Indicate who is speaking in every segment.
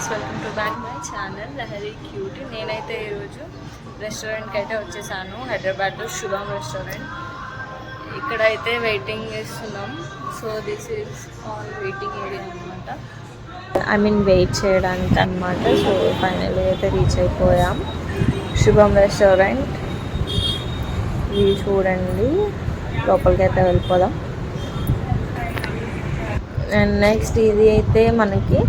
Speaker 1: Guys welcome to back my channel Lahari cutie నేనైతే ఈరోజు రెస్టారెంట్కి అయితే వచ్చేసాను. హైదరాబాద్లో శుభం రెస్టారెంట్ ఇక్కడైతే వెయిటింగ్ చేస్తున్నాం. So this is all waiting area అనమాట ఐ మీన్ వెయిట్ చేయడానికి అనమాట సో ఫైనల్గా అయితే రీచ్ అయిపోయాం. శుభం రెస్టారెంట్ ఇది చూడండి. లోపలికి అయితే వెళ్ళిపోదాం. అండ్ నెక్స్ట్ ఇది అయితే మనకి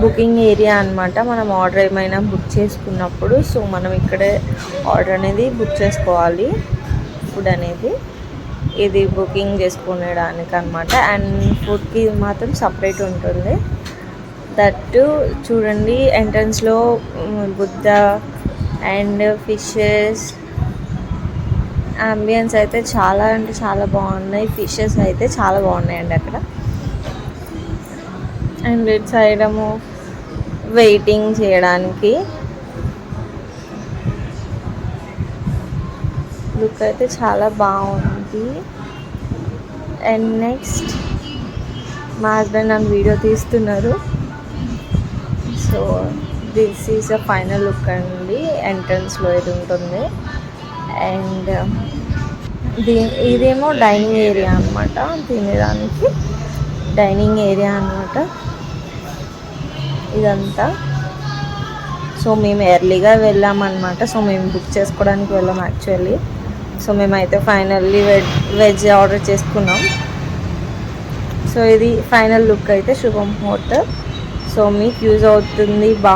Speaker 1: బుకింగ్ ఏరియా అన్నమాట. మనం ఆర్డర్ ఏమైనా బుక్ చేసుకున్నప్పుడు సో మనం ఇక్కడే ఆర్డర్ అనేది బుక్ చేసుకోవాలి ఫుడ్ అనేది. ఇది బుకింగ్ చేసుకునేడానికి అనమాట అండ్ ఫుడ్కి మాత్రం సపరేట్ ఉంటుంది. దట్టు చూడండి ఎంట్రన్స్లో బుద్ధ అండ్ ఫిషెస్. అంబియన్స్ అయితే చాలా అంటే చాలా బాగున్నాయి. ఫిషెస్ అయితే చాలా బాగున్నాయండి అక్కడ. అండ్ ఇట్ సైడ్ ఏమో వెయిటింగ్ చేయడానికి. లుక్ అయితే చాలా బాగుంది. అండ్ నెక్స్ట్ మా హస్బెండ్ నన్ను వీడియో తీస్తున్నారు. So this is a final look అండి. ఎంట్రన్స్లో ఇది ఉంటుంది. అండ్ దీ ఇదేమో డైనింగ్ ఏరియా అనమాట తినేదానికి డైనింగ్ ఏరియా అనమాట ఇదంతా. సో మేము ఎర్లీగా వెళ్ళామన్నమాట. సో మేము బుక్ చేసుకోవడానికి వెళ్ళాం యాక్చువల్లీ సో మేమైతే ఫైనల్లీ వెజ్ వెజ్ ఆర్డర్ చేసుకున్నాం. సో ఇది ఫైనల్ లుక్ అయితే శుభం హోటల్. సో మీకు యూజ్ అవుతుంది బా